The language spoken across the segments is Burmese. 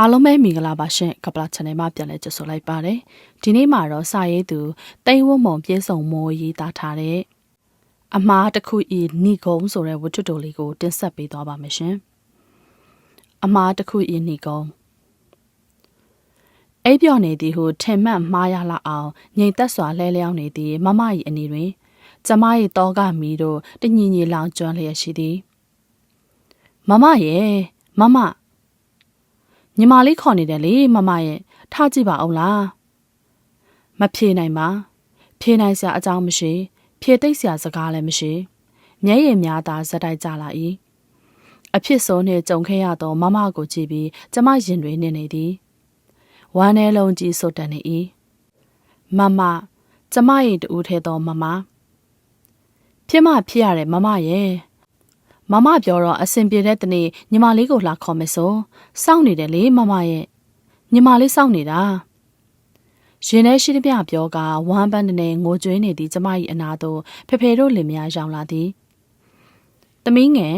အားလုံးပဲမင်္ဂလာပါရှင်ကပလာ channel မှာပြန်လည်ကြိုဆိုလိုက်ပါတယ်ဒီနေ့မှာတော့စာရေးသူတိန်ဝတ်မုံပြေဆုံးမောရေးသားထားတဲ့အမားတစ်ခုဤဏိကုံဆိုတဲ့ဝတ္ထုတိုလေးကိုတင်ဆက်ပေးသွားပါမယ်ရှင်အမားတစ်ခုဤဏိကုံအိပ်ပျော်နေသည်ဟုထင်မှတ်မှားရလောက်အောင်ငြိမ်သက်စွာလဲလျောင်းနေသည်မမ၏အနေတွင်ကျမ၏တောကမီတို့တညီညီလောင်ကျွမ်းလျက်ရှိသည်မမရဲ့မမ ညီမလေးခေါ်နေတယ်လေမမရဲ့ထားကြည့်ပါအောင်လားမဖြေနိုင်ပါဖြေနိုင်စရာအကြောင်းမရှိဖြေသိပ်စရာစကားလည်းမရှိမျက်ရည်များသာဇက်တိုက်ကြလာ၏အဖြစ်ဆုံးနှင့်ကြုံခဲ့ရသောမမကိုကြည့်ပြီးကျမရင်တွေနေနေသည်ဝမ်းထဲလုံးကြီးစွတ်တန်နေ၏မမကျမ၏တူထဲသောမမဖြစ်မဖြစ်ရတဲ့မမရဲ့ မမပြောတော့အဆင်ပြေတဲ့တနေ့ညီမလေးကိုလာခေါ်မယ်ဆိုစောင့်နေတယ်လေမမရဲ့ညီမလေးစောင့်နေတာရင်ထဲရှိသည်ပြပြောကဝမ်းပန်းနဲ့ငိုကြွေးနေသည်ကျမ၏အနာသို့ဖေဖေတို့လင်မယားရောက်လာသည်။သမီးငယ်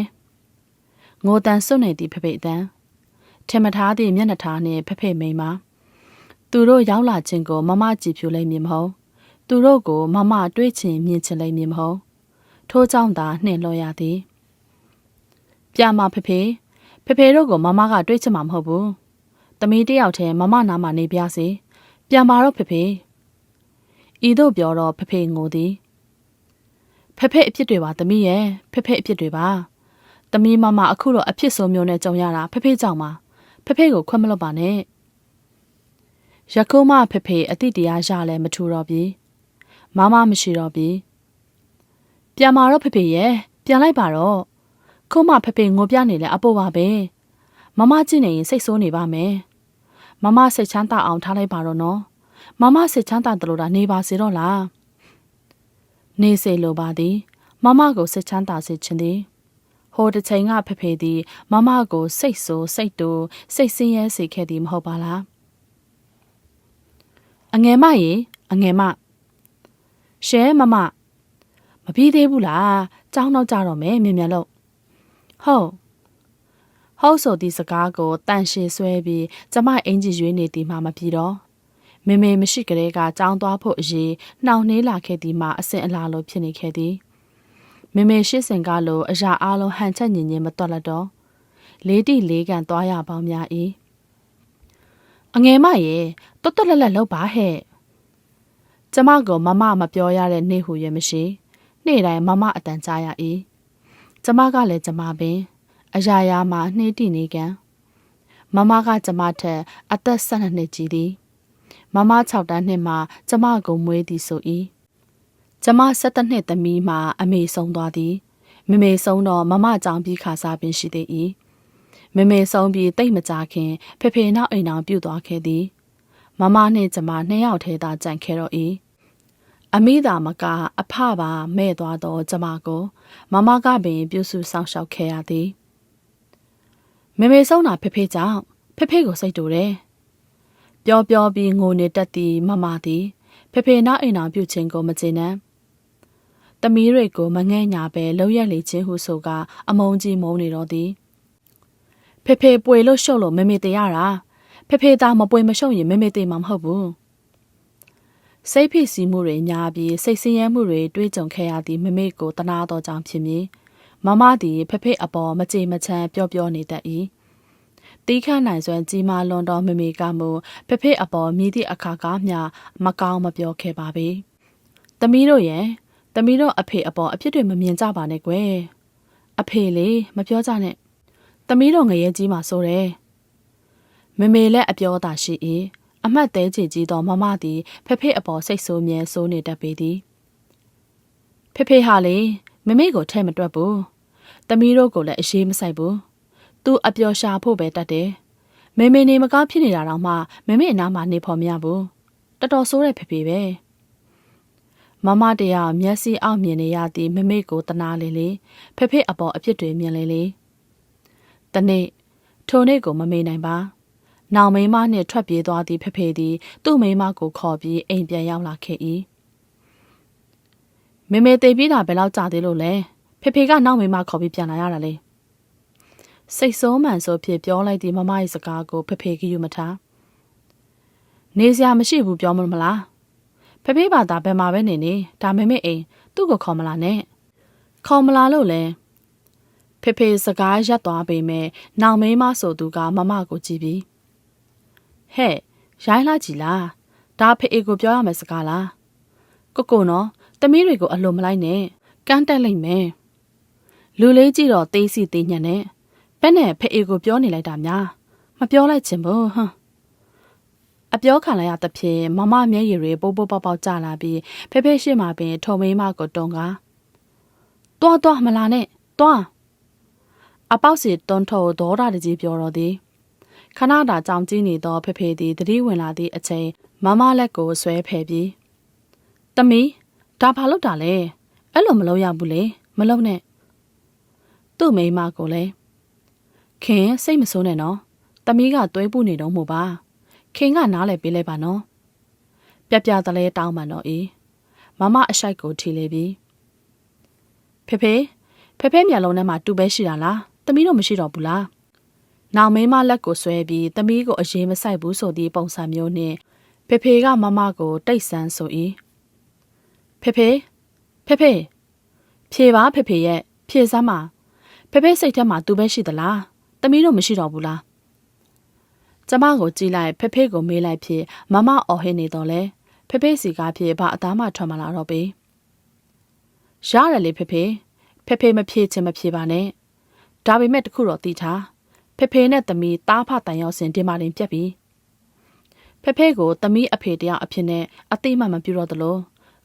ငိုတန်စွတ်နေသည်ဖေဖေအတန်းထင်မထားသည့်မျက်နှာထားနှင့်ဖေဖေမိန်ပါသူတို့ရောက်လာခြင်းကိုမမကြည့်ဖြူလိုက်မည်မဟုတ်သူတို့ကိုမမတွေးချင်မြင်ချင်လိုက်မည်မဟုတ်ထို့ကြောင့်သာနှင်လောရသည် ပြမဖေဖေဖေဖေတို့ကိုမမကတွေးချင်မှာမဟုတ်ဘူးသမီးတယောက်တည်းမမနားမှာနေပြစေပြန်ပါတော့ဖေဖေဤတို့ပြောတော့ဖေဖေငိုသည်ဖေဖေအဖြစ်တွေပါသမီးရဲ့ဖေဖေအဖြစ်တွေပါသမီးမမအခုတော့အဖြစ်ဆိုးမျိုးနဲ့ကြုံရတာဖေဖေကြောင့်ပါဖေဖေကိုခွင့်မလွတ်ပါနဲ့ရခုံးမဖေဖေအတိတရားရလဲမထူတော့ပြီမမမရှိတော့ပြီပြန်มาတော့ဖေဖေရဲ့ပြန်လိုက်ပါတော့ ခုံးမဖေဖေငိုပြနေလဲအပေါ်ပါပဲမမကြည့်နေရင်စိတ်ဆိုးနေပါမယ်မမစိတ်ချမ်းသာအောင်ထားလိုက်ပါတော့နော်မမစိတ်ချမ်းသာတယ်လို့ဒါနေပါစေတော့လားနေစေလိုပါသည်မမကိုစိတ်ချမ်းသာစေခြင်းသည်ဟိုတစ်ချိန်ကဖဖေသည်မမကိုစိတ်ဆိုးစိတ်တူစိတ်ဆင်းရဲစေခဲ့သည်မဟုတ်ပါလားအငယ်မရေအငယ်မရှဲမမမပြီးသေးဘူးလားကြောင်းတော့ကြတော့မယ်မြင်မြန်လို့ ဟုတ်ဟုတ်ဆိုသည့်စကားကိုတန်ရှည်ဆွဲပြီးကျမအင်ကြီးရွေးနေသည်မှမပြီးတော့မေမေမရှိကလေးကကြောင်းသွားဖို့အရေးနှောင်နှေးလာခဲ့သည်မှအစင်အလာလိုဖြစ်နေခဲ့သည်မေမေရှစ်စင်ကားလိုအရာအလုံးဟန်ချက်ညင်ညင်မတွက်လက်တော့လေးတိလေးကန်သွားရပေါင်းများ၏အငယ်မရဲ့တွတ်တွတ်လက်လက်လောက်ပါဟဲ့ကျမကမမမပြောရတဲ့နေ့ဟူရဲ့မရှိနေ့တိုင်းမမအတန်ကြားရ၏ ကျမကလည်းကျမပင် အရာရာမှာနှေးတိနေကံမမကကျမထက်အသက်12နှစ်ကြီးသည်မမ6တန်းနှစ်မှာကျမကိုမွေးသည်ဆို၏ကျမ17နှစ်သမီးမှာအမေဆုံးသွားသည်မမေဆုံးတော့မမကြောင်ပြီးခါစားပင်ရှိသေး၏မမေဆုံးပြီးတိတ်မကြခင်ဖေဖေနောက်အိမ်အောင်ပြုတ်သွားခဲ့သည်မမနှင့်ကျမနှစ်ယောက်ထဲသာကြံခဲ့တော့၏ အမိသာမကအဖပါမဲ့သွားတော့ကျမကိုမမကပင်ပြုစုဆောင်ရှောက်ခဲ့ရသည်မေမေဆုံးတာဖေဖေကြောင့်ဖေဖေကိုစိတ်တူတယ်။ပြောပြောပြီးငိုနေတတ်သည်မမသည်ဖေဖေနောက်အိမ်တော်ပြုခြင်းကိုမကျေနပ်။တမီးတွေကိုမငဲ့ညာပဲလှုပ်ရက်လေခြင်းဟုဆိုကအမုန်းကြီးမုန်းနေတော့သည်။ဖေဖေပွေလို့ရှုပ်လို့မေမေတေရတာဖေဖေသားမပွေမရှုပ်ရင်မေမေတေမှာမဟုတ်ဘူး။ စိတ်ဖိစီးမှုတွေညာပြီးစိတ်ဆင်းရဲမှုတွေတွေးကြုံခဲ့ရသည့်မမေကိုတနာတော်ကြောင့်ဖြစ်မည်။မမသည်ဖဖေအပေါ်မကြေမချမ်းပြောပြောနေတတ်၏တီးခန့်နိုင်စွမ်းကြီးမားလွန်သောမမေကမူဖဖေအပေါ်မြည်သည့်အခါကမျှမကောင်းမပြောခဲ့ပါပေ။သမီးတို့ရဲ့သမီးတို့အဖေအပေါ်အဖြစ်တွေမမြင်ကြပါနဲ့ကွယ်။အဖေလေမပြောကြနဲ့။သမီးတို့ငရဲကြီးမှဆိုတယ်။မမေလည်းအပြောသာရှိ၏ အမှတ်သေးချေကြီးသောမမသည်ဖဖေအပေါ်စိတ်ဆိုးမြဲဆိုးနေတတ်ပေသည်။ဖဖေဟာလေမမေကိုထဲမတွက်ဘူး။တမီးတို့ကိုလည်းအရေးမဆိုင်ဘူး။သူအပျော်ရှာဖို့ပဲတတ်တယ်။မေမေနေမကောင်းဖြစ်နေတာတော့မှမမေအနားမှာနေဖို့မရဘူး။တော်တော်ဆိုးတဲ့ဖေဖေပဲ။မမတရားမျက်စိအောက်မြင်နေရသည်မမေကိုတနာလေလေဖေဖေအပေါ်အဖြစ်တွေမြင်လေလေ။တနေ့ထိုနေ့ကိုမမေနိုင်ပါ။ နောင်မိမနှင့်ထွက်ပြေးသွားသည့်ဖေဖေသည် သူ့မိမကိုခေါ်ပြီးအိမ်ပြန်ရောက်လာခဲ့၏မေမေသိပြီးတာဘယ်လောက်ကြာသေးလို့လဲဖေဖေကနောက်မေမခေါ်ပြီးပြန်လာရတာလေစိတ်ဆိုးမှန်ဆိုဖြစ်ပြောလိုက်သည့်မမ၏စကားကိုဖေဖေကယူမထားနေစရာမရှိဘူးပြောမလို့မလားဖေဖေဘာသာဘယ်မှာပဲနေနေဒါမေမေအိမ်သူ့ကိုခေါ်မလာနဲ့ခေါ်မလာလို့လဲဖေဖေစကားရပ်သွားပေမဲ့နောင်မင်းမဆိုသူကမမကိုကြည့်ပြီး ဟဲ့ရိုင်းလာကြည်လားဒါဖေအေကိုပြောရမယ်စကားလားကိုကိုနော်တမီးတွေကိုအလိုမလိုက်နဲ့ကန်းတက်လိုက်မယ်လူလေးကြည့်တော့သေးစီသေးညံ့နဲ့ဘက်နဲ့ဖေအေကိုပြောနေလိုက်တာများမပြောလိုက်ချင်ဘူးဟမ်အပြောခံလိုက်ရသဖြင့်မမမျက်ရည်တွေပိုးပိုးပေါက်ပေါက်ကျလာပြီးဖေဖေရှိမှပင်ထုံမိမကိုတုံကားတွားတွားမလာနဲ့တွားအပေါက်စီတွန်းထုတ်ဒေါရတကြီးပြောတော့သည် ခဏတာကြောင်ကြည့်နေသောဖေဖေသည်တတိဝင်လာသည့်အချိန်မမလက်ကိုဆွဲဖယ်ပြီးတမီဒါဘာလုပ်တာလဲအဲ့လိုမလုပ်ရဘူးလေမလုပ်နဲ့သူ့မိန်းမကိုလည်းခင်စိတ်မဆိုးနဲ့နော်တမီးကသွေးပူနေတော့မို့ပါခင်ကနားလဲပေးလိုက်ပါနော်ပြပြတလဲတောင်းမှန်တော့အေးမမအရှိုက်ကိုထီလေပြီဖေဖေဖေဖေမျက်လုံးထဲမှာတူပဲရှိတာလားတမီးတော့မရှိတော့ဘူးလား နောင်မိန်းမလက်ကိုဆွဲပြီးတမီးကိုအရေးမဆိုင်ဘူးဆိုသည့်ပုံစံမျိုးနဲ့ဖေဖေကမမကိုတိတ်ဆန်းဆို၏ဖေဖေဖေဖေဖြေပါဖေဖေရဲ့ဖြေစမ်းပါဖေဖေစိတ်ထဲမှာသူပဲရှိသလားတမီးတို့မရှိတော့ဘူးလားကျမကိုကြည့်လိုက်ဖေဖေကိုမေးလိုက်ဖြစ်မမအော်ဟစ်နေတော့လဲဖေဖေစီကားဖြစ်ဘာအသားမှထွက်မလာတော့ပေရတယ်လေဖေဖေဖေဖေမဖြေချင်မဖြေပါနဲ့ဒါပေမဲ့တခုတော့သိထား ဖေဖေနဲ့တမီတားဖတန်ရောက်စဉ်ဒီမာတင်ပြက်ပြီဖေဖေကိုတမီအဖေတယောက်အဖြစ်နဲ့အသိမှမပြုတော့သလို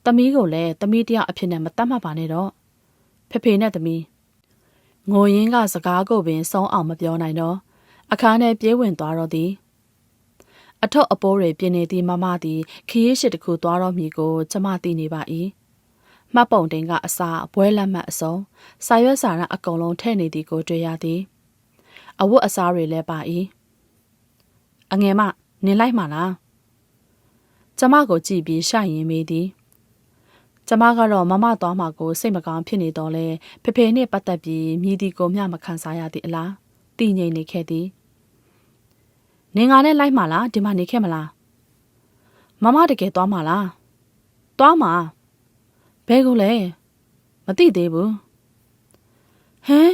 တမီကိုလည်းတမီတယောက်အဖြစ်နဲ့မတတ်မှတ်ပါနဲ့တော့ဖေဖေနဲ့တမီငိုရင်းကစကားကိုပင်ဆုံးအောင်မပြောနိုင်တော့အခါနဲ့ပြေးဝင်သွားတော့သည်အထောက်အပိုးတွေပြင်းနေသည့်မမသည်ခရီးရှိတစ်ခုသွားတော့မည်ကိုကျမသိနေပါ၏မှတ်ပုံတင်ကအစာဘွဲလက်မှတ်အစုံစာရွက်စာတမ်းအကုန်လုံးထည့်နေသည်ကိုတွေ့ရသည် အဝတ်အစားတွေလည်းပါ၏အငယ်မနင်လိုက်မှာလားကျမကိုကြည့်ပြီးရှရင်မေးသည်ကျမကတော့မမသွားမှာကိုစိတ်မကောင်းဖြစ်နေတော့လဲဖေဖေနဲ့ပတ်သက်ပြီးမြည်ဒီကိုမျှမခံစားရသည့်အလားတည်ငြိမ်နေခဲ့သည်နင်ငါနဲ့လိုက်မှာလားဒီမှာနေခဲ့မလားမမတကယ်သွားမှာလားသွားမှာဘဲကိုလဲမသိသေးဘူးဟမ်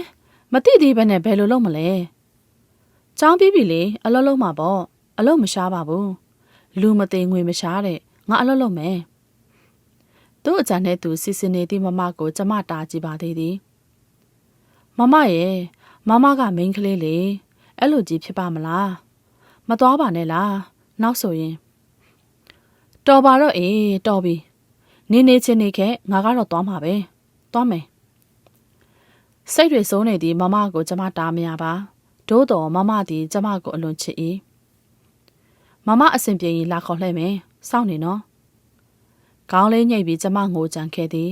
မသိသေးဘဲနဲ့ဘယ်လိုလုပ်မလဲចောင်းပြီးပြီလေအလုပ်လုပ်မှာပေါ့အလုပ်မရှားပါဘူးလူမသိငွေမရှားတဲ့ငါအလုပ်လုပ်မယ်သူ့အကြံနဲ့သူစီစဉ်နေသည့်မမကိုကျမတားကြည့်ပါသေးသည်မမရဲ့မမကမိန်းကလေးလေအဲ့လိုကြီးဖြစ်ပါမလားမသွားပါနဲ့လားနောက်ဆိုရင်တော်ပါတော့အေးတော်ပြီနေနေချင်းနေခဲ့ငါကတော့သွားမှာပဲသွားမယ် စိတ်တွေစိုးနေသည်မမကိုကျမတားမရပါဒို့တော်မမသည်ကျမကိုအလွန်ချစ်၏မမအဆင်ပြေရင်လာခေါ်လှည့်မယ်စောင့်နေနော်ခေါင်းလေးညှိပ်ပြီးကျမငိုကြံခဲ့သည်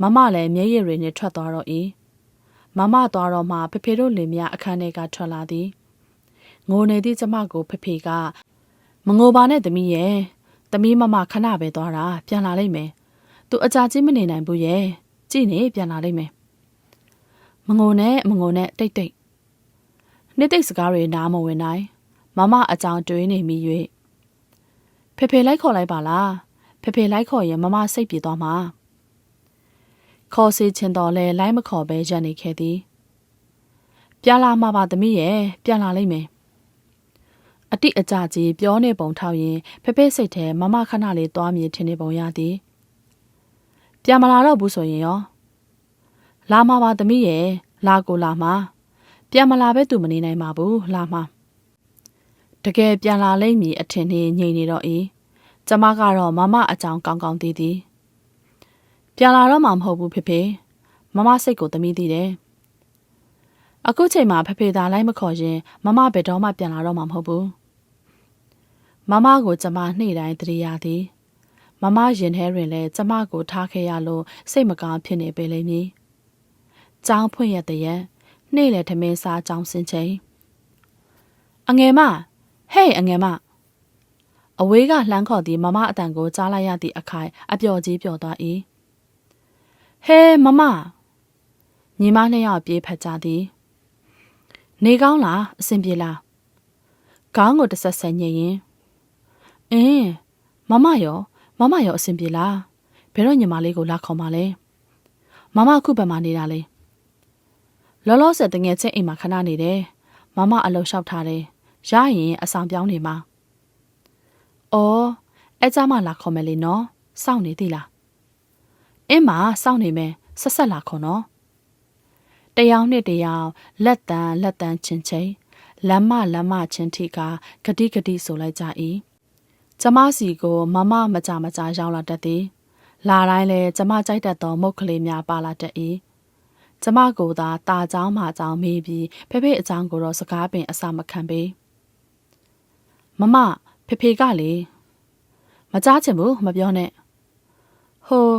မမလည်းမျက်ရည်တွေနဲ့ထွက်သွားတော့၏မမသွားတော့မှဖေဖေတို့လင်မယားအခန်းထဲကထွက်လာသည်ငိုနေသည့်ကျမကိုဖေဖေကမငိုပါနဲ့သမီးရဲ့သမီးမမခဏပဲသွားတာပြန်လာလိမ့်မယ်သူအကြကြီးမနေနိုင်ဘူးရဲ့ကြည့်နေပြန်လာလိမ့်မယ် မငိုနဲ့မငိုနဲ့တိတ်တိတ်နှစ်သိပ်စကားတွေနားမဝင်နိုင်မမအကြောင်းတွေးနေမိ၍ဖေဖေလိုက်ခေါ်လိုက်ပါလားဖေဖေလိုက်ခေါ်ရင်မမစိတ်ပြေသွားမှာခေါ်စီချင်တော်လဲလိုက်မခေါ်ပဲရပ်နေခဲ့သည်ပြန်လာမှာပါသမီးရဲ့ပြန်လာလိမ့်မယ်အတိအကျကြီးပြောနေပုံထောက်ရင်ဖေဖေစိတ်ထဲမမခဏလေးသွားမြင်ထင်နေပုံရသည်ပြန်မလာတော့ဘူးဆိုရင်ရော လာမှာပါသမီးရဲ့လာကိုလာမှာပြန်မလာပဲသူမနေနိုင်ပါဘူးလာမှာတကယ်ပြန်လာလိမ့်မည်အထင်နဲ့ငြိမ်နေတော့အေးကျမကတော့မမအကြောင်းကောင်းကောင်းသိသည်ပြန်လာတော့မှမဟုတ်ဘူးဖေဖေမမစိတ်ကိုသမီးသိတယ်အခုချိန်မှာဖေဖေသာလိုက်မခေါ်ရင်မမဘယ်တော့မှပြန်လာတော့မှမဟုတ်ဘူးမမကိုကျမနှိမ့်တိုင်းတရိယာသည်မမရင်ထဲတွင်လည်းကျမကိုထားခဲ့ရလို့စိတ်မကောင်းဖြစ်နေပေလိမ့်မည်။ ကြောင်းဖွင့်ရတဲ့ရက်နှိမ့်လေထမင်းစားကြောင်းစင်ချိန်အငယ်မဟဲ့အငယ်မအဝေးကလှမ်းခေါ်သည်မမအတန်ကိုကြားလိုက်ရသည့်အခိုင်အပျော်ကြီးပျော်သွား၏ဟဲမမညီမနှစ်ယောက်ပြေးဖက်ကြသည်နေကောင်းလားအဆင်ပြေလားခေါင်းကိုတစ်ဆက်ဆက်ညင်ရင်အင်းမမရောမမရောအဆင်ပြေလားဘယ်တော့ညီမလေးကိုလာခေါ်มาလဲမမအခုဘယ်မှာနေတာလဲ လောလောဆယ်တငယ်ချင်းအိမ်မှာခဏနေတယ်မမအလုပ်လျှောက်ထားတယ်ရရင်အဆောင်ပြောင်းနေမှာအော်အဲကြမှာလာခေါ်မယ်လေနော်စောင့်နေသေးလားအင်းမစောင့်နေမယ်ဆက်ဆက်လာခေါ်နော်တယောက်နှစ်တယောက်လက်တန်လက်တန်ချင်းချင်းလမ်းမလမ်းမချင်းထိကဂတိဂတိဆိုလိုက်ကြ၏ကျမစီကိုမမမကြမကြရောက်လာတတ်သည်လာတိုင်းလဲကျမကြိုက်တတ်သောမုတ်ကလေးများပါလာတတ်၏ ကျမကိုသာတာเจ้าမှเจ้าမေးပြီးဖေဖေအကြောင်းကိုတော့စကားပင်အစာမခံပေမမဖေဖေကလေမကြားချင်ဘူးမပြောနဲ့ဟို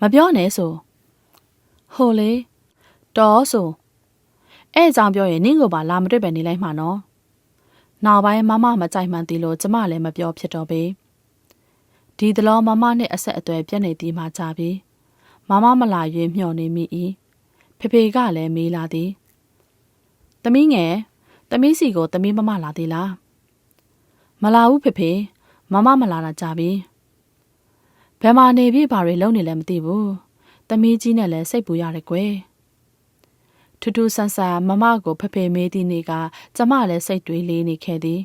မပြောနဲ့ဆိုဟိုလေတော်ဆိုအဲ့အကြောင်းပြောရင်နင့်ကိုပါလာမတွေ့ပဲနေလိုက်မှာနော်နောက်ပိုင်းမမမကြိုက်မှန်သေးလို့ကျမလည်းမပြောဖြစ်တော့ပေဒီတလောမမနဲ့အဆက်အသွယ်ပြတ်နေသည်မှကြပြီမမမလာရွေးမျှော်နေမိ၏ ဖေဖေကလည်းမေးလာသည်သမီးငယ်သမီးစီကိုသမီးမမလာသေးလားမလာဘူးဖေဖေမမမလာတာကြပြီဘယ်မှာနေပြီဘာတွေလုပ်နေလဲမသိဘူးသမီးကြီးနဲ့လည်းစိတ်ပူရတယ်ကွယ်ထူးထူးဆန်းဆန်းမမကိုဖဖေမေးသည့်နေ့ကကျမလည်းစိတ်တွေးလေးနေခဲ့သည်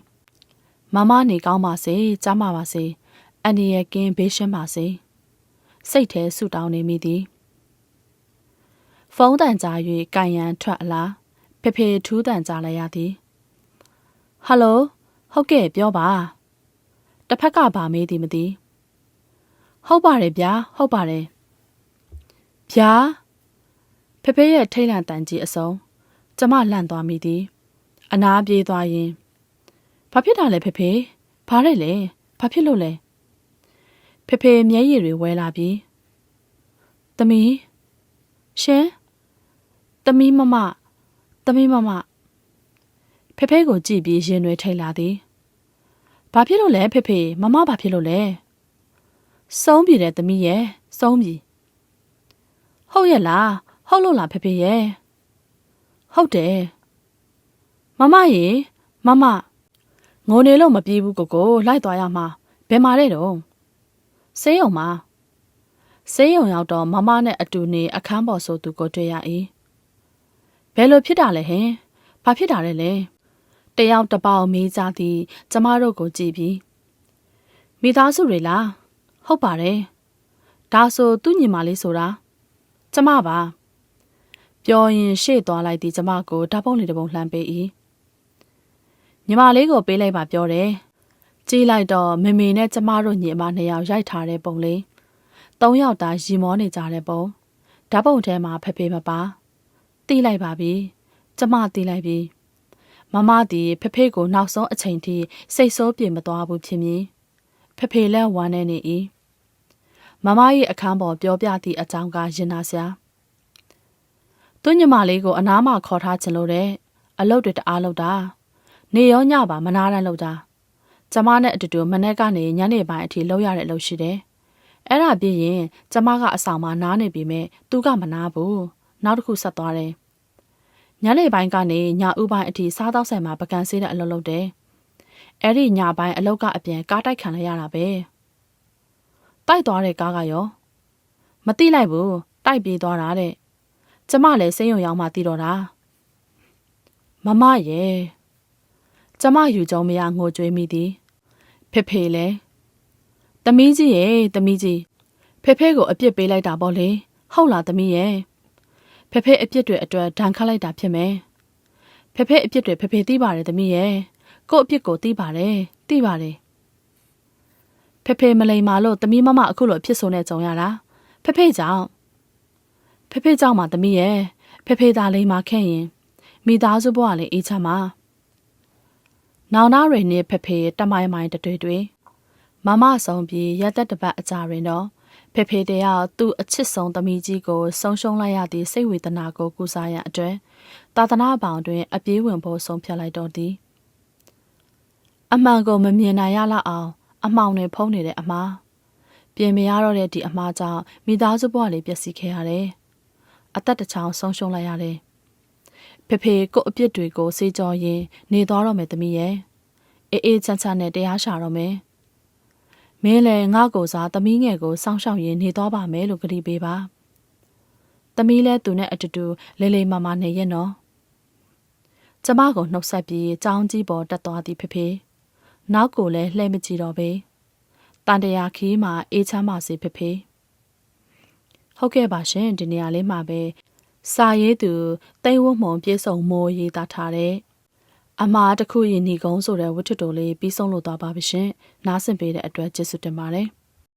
မမနေကောင်းပါစေကြားမပါစေအန်ဒီရဲ့ကင်းဘေးရှင်းပါစေစိတ်ထဲဆူတောင်းနေမိသည် ဖုန်းတန်ကြား၍ကံရန်ထွက်အလားဖေဖေထူးတန်ကြားလိုက်ရသည်ဟယ်လိုဟုတ်ကဲ့ပြောပါတစ်ဖက်ကဗာမေးသည်မသိဟုတ်ပါတယ်ဗျာဟုတ်ပါတယ်ဗျာဖေဖေရဲ့ထိတ်လန့်တန်ကြီးအစုံကျမလန့်သွားမိသည်အနာပြေးသွားရင်ဘာဖြစ်တာလဲဖေဖေဘာလဲလဲဘာဖြစ်လို့လဲဖေဖေမျက်ရည်တွေဝဲလာပြီးသမီးရှင် သမီးမမသမီးမမဖေဖေကိုကြည့်ပြီးရင်တွေထိတ်လာသည်ဘာဖြစ်လို့လဲဖေဖေမမဘာဖြစ်လို့လဲစုံးပြီတဲ့သမီးရဲ့စုံးပြီဟုတ်ရဲ့လားဟုတ်လို့လားဖေဖေရဲ့ဟုတ်တယ်မမရေမမငိုနေလို့မပြေးဘူးကိုကိုလိုက်သွားရမှာဘယ်မှာတဲ့တော့ဆေးရုံမှာဆေးရုံရောက်တော့မမနဲ့အတူနေအခန်းပေါ်ဆိုသူကိုတွေ့ရ၏ ဘယ်လိုဖြစ်တာလဲဟင်ဘာဖြစ်တာလဲလဲတယောက်တစ်ပေါက်မေးကြသည်ကျမတို့ကိုကြည့်ပြီးမိသားစုတွေလားဟုတ်ပါတယ်ဒါဆိုသူ့ညီမလေးဆိုတာကျမပါပြောရင်ရှေ့သွားလိုက်သည်ကျမကိုဓာတ်ပုံလေးတစ်ပုံလှမ်းပေး၏ညီမလေးကိုပေးလိုက်ပါပြောတယ်ကြည့်လိုက်တော့မေမေနဲ့ကျမတို့ညီမနှစ်ယောက်ရိုက်ထားတဲ့ပုံလေးသုံးယောက်သားရီမောနေကြတဲ့ပုံဓာတ်ပုံထဲမှာဖဖေမပါ တီးလိုက်ပါပြီကျမတီးလိုက်ပြီမမတီဖဖေကိုနောက်ဆုံးအချိန်ထိစိတ်ဆိုးပြေမသွားဘူးဖြစ်မည်ဖဖေလည်းဝမ်းနေနေ၏မမရဲ့အခန်းပေါ်ပြောပြသည့်အကြောင်းကရင်နာစရာသူညမလေးကိုအနားမှာခေါ်ထားခြင်းလို့တဲ့အလုပ်တွေတအားလုပ်တာနေရောညပါမနာတမ်းလုပ်တာကျမနဲ့အတူတူမနေ့ကနေညနေပိုင်းအထိလုပ်ရတဲ့အလုပ်ရှိတယ်အဲ့ဒါပြည့်ရင်ကျမကအဆောင်မှာနားနေပြီမဲ့သူကမနာဘူး နောက်တစ်ခုဆက်သွားတယ်ညနေပိုင်းကနေညဦးပိုင်းအထိစားတော့ဆိုင်မှာပကံဆေးတဲ့အလုပ်လုပ်တယ်အဲ့ဒီညပိုင်းအလုပ်ကအပြင်ကားတိုက်ခံလိုက်ရတာပဲတိုက်သွားတဲ့ကားကရောမတိလိုက်ဘူးတိုက်ပြေးသွားတာတဲ့ကျမလည်းစိတ်ယုံရောက်မှသိတော့တာမမရဲ့ကျမယူကြုံမရငိုကြွေးမိသည်ဖေဖေလဲသမီးကြီးရဲ့သမီးကြီးဖေဖေကိုအပြစ်ပေးလိုက်တာပေါ့လေဟုတ်လားသမီးရဲ့ ဖေဖေအပြစ်တွေအတွက်ဒဏ်ခတ်လိုက်တာဖြစ်မယ်ဖေဖေအပြစ်တွေဖေဖေသိပါတယ်သမီးရဲ့ကို့အပြစ်ကိုသိပါတယ်သိပါတယ်ဖေဖေမလိမ်မာလို့သမီးမမအခုလိုအဖြစ်ဆိုနေကြုံရတာဖေဖေကြောင့်ဖေဖေကြောင့်မှသမီးရဲ့ဖေဖေသားလိမ်မာခဲ့ရင်မိသားစုဘဝလည်းအေးချမ်းပါနောင်နာရီနဲ့ဖေဖေတမိုင်မိုင်တွေ့တွေ့မမဆုံးပြီးရက်သက်တပတ်အကြာတွင်တော့ ဖေဖေတယောက်သူ့အချစ်ဆုံးသမီးကြီးကိုဆုံးရှုံးလိုက်ရသည့်စိတ်ဝေဒနာကိုကုစားရန်အတွက်သာသနာပေါင်တွင် အပြေးဝင်ဖို့ဆုံးဖြတ်လိုက်တော့သည်အမှန်ကိုမမြင်နိုင်ရလောက်အောင် အမှောင်တွေဖုံးနေတဲ့အမှားပြင်မရတော့တဲ့ဒီအမှားကြောင့်မိသားစုဘဝလေးပျက်စီးခဲ့ရတယ်အသက်တစ်ချောင်းဆုံးရှုံးလိုက်ရတယ်ဖဖေဖေကို့အပြစ်တွေကိုစေးကြောရင် နေသွားတော့မယ်သမီးရဲ့အေးအေးချမ်းချမ်းနဲ့တရားရှာတော့မယ် မင်းလည်းငါ့ကိုစားသမီးငယ်ကိုစောင့်ရှောက်ရင်နေသွားပါမယ်လို့ကတိပေးပါသမီးလည်းသူနဲ့အတူတူလေလေမမနေရဲ့နော်ကျမကိုနှုတ်ဆက်ပြီးကြောင်းကြီးပေါ်တက်သွားသည်ဖေဖေနောက်ကိုလည်းလှဲမကြည့်တော့ပေတန်တရာခီးမှာအေးချမ်းပါစေဖေဖေဟုတ်ကဲ့ပါရှင်ဒီနေရာလေးမှာပဲစာရေးသူတိတ်ဝတ်မှုံပြေဆုံးမိုးရေးသားထားတဲ့ အမှားတစ်ခုရင်ညီကုန်းဆိုတဲ့ဝတ္ထုတိုလေးပြီးဆုံးလို့သွားပါပြီရှင်နားဆင်ပေးတဲ့အတွက်ကျေးဇူးတင်ပါတယ်